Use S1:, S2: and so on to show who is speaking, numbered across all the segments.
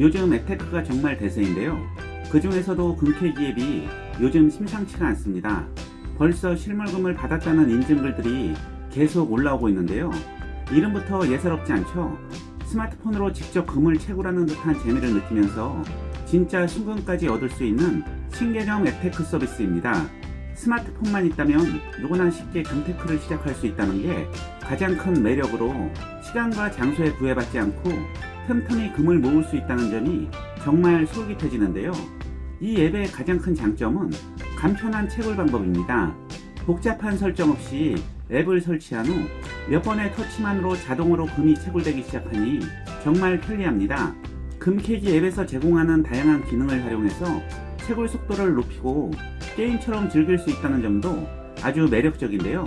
S1: 요즘 앱테크가 정말 대세인데요. 그 중에서도 금캐기 앱이 요즘 심상치가 않습니다. 벌써 실물금을 받았다는 인증글들이 계속 올라오고 있는데요. 이름부터 예사롭지 않죠? 스마트폰으로 직접 금을 채굴하는 듯한 재미를 느끼면서 진짜 순금까지 얻을 수 있는 신개념 앱테크 서비스입니다. 스마트폰만 있다면 누구나 쉽게 금테크를 시작할 수 있다는 게 가장 큰 매력으로 시간과 장소에 구애받지 않고 틈틈이 금을 모을 수 있다는 점이 정말 솔깃해지는데요. 이 앱의 가장 큰 장점은 간편한 채굴 방법입니다. 복잡한 설정 없이 앱을 설치한 후 몇 번의 터치만으로 자동으로 금이 채굴되기 시작하니 정말 편리합니다. 금캐기 앱에서 제공하는 다양한 기능을 활용해서 채굴 속도를 높이고 게임처럼 즐길 수 있다는 점도 아주 매력적인데요.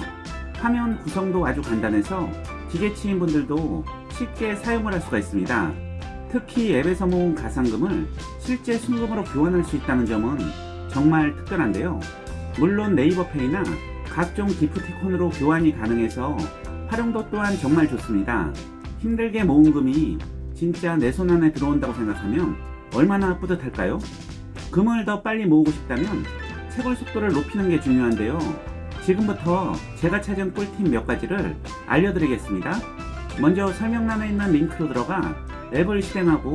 S1: 화면 구성도 아주 간단해서 기계치인 분들도 쉽게 사용을 할 수가 있습니다. 특히 앱에서 모은 가상금을 실제 순금으로 교환할 수 있다는 점은 정말 특별한데요. 물론 네이버페이나 각종 기프티콘으로 교환이 가능해서 활용도 또한 정말 좋습니다. 힘들게 모은 금이 진짜 내 손 안에 들어온다고 생각하면 얼마나 뿌듯할까요? 금을 더 빨리 모으고 싶다면 채굴 속도를 높이는 게 중요한데요. 지금부터 제가 찾은 꿀팁 몇 가지를 알려드리겠습니다. 먼저 설명란에 있는 링크로 들어가 앱을 실행하고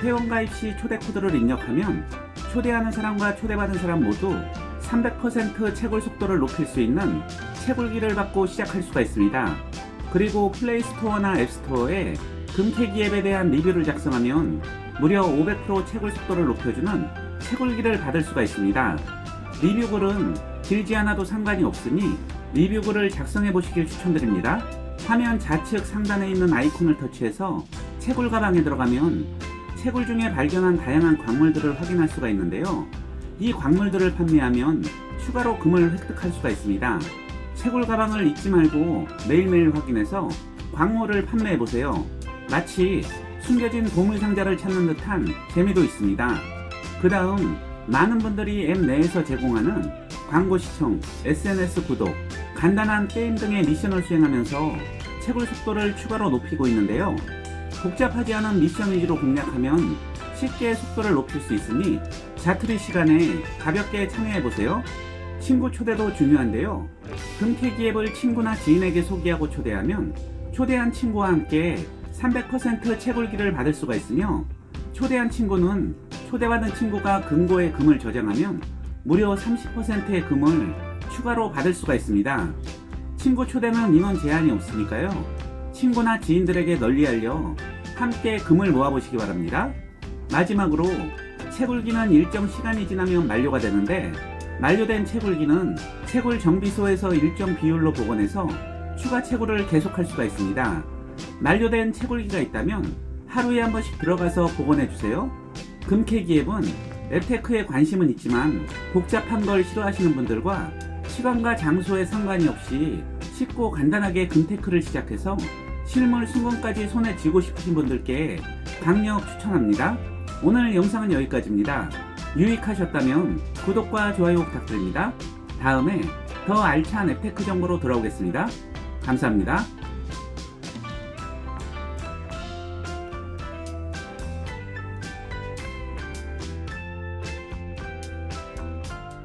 S1: 회원가입 시 초대 코드를 입력하면 초대하는 사람과 초대받은 사람 모두 300% 채굴 속도를 높일 수 있는 채굴기를 받고 시작할 수가 있습니다. 그리고 플레이스토어나 앱스토어에 금태기 앱에 대한 리뷰를 작성하면 무려 500% 채굴 속도를 높여주는 채굴기를 받을 수가 있습니다. 리뷰글은 길지 않아도 상관이 없으니 리뷰글을 작성해 보시길 추천드립니다. 화면 좌측 상단에 있는 아이콘을 터치해서 채굴 가방에 들어가면 채굴 중에 발견한 다양한 광물들을 확인할 수가 있는데요. 이 광물들을 판매하면 추가로 금을 획득할 수가 있습니다. 채굴 가방을 잊지 말고 매일매일 확인해서 광물을 판매해 보세요. 마치 숨겨진 보물 상자를 찾는 듯한 재미도 있습니다. 그 다음 많은 분들이 앱 내에서 제공하는 광고 시청, SNS 구독, 간단한 게임 등의 미션을 수행하면서 채굴 속도를 추가로 높이고 있는데요. 복잡하지 않은 미션 위주로 공략하면 쉽게 속도를 높일 수 있으니 자투리 시간에 가볍게 참여해보세요. 친구 초대도 중요한데요. 금캐기 앱을 친구나 지인에게 소개하고 초대하면 초대한 친구와 함께 300% 채굴기를 받을 수가 있으며 초대한 친구는 초대받은 친구가 금고에 금을 저장하면 무려 30%의 금을 추가로 받을 수가 있습니다. 친구 초대는 인원 제한이 없으니까요. 친구나 지인들에게 널리 알려 함께 금을 모아보시기 바랍니다. 마지막으로 채굴기는 일정 시간이 지나면 만료가 되는데 만료된 채굴기는 채굴 정비소에서 일정 비율로 복원해서 추가 채굴을 계속할 수가 있습니다. 만료된 채굴기가 있다면 하루에 한 번씩 들어가서 복원해 주세요. 금캐기 앱은 앱테크에 관심은 있지만 복잡한 걸 싫어하시는 분들과 시간과 장소에 상관이 없이 쉽고 간단하게 금테크를 시작해서 실물 순금까지 손에 쥐고 싶으신 분들께 강력 추천합니다. 오늘 영상은 여기까지입니다. 유익하셨다면 구독과 좋아요 부탁드립니다. 다음에 더 알찬 앱테크 정보로 돌아오겠습니다. 감사합니다.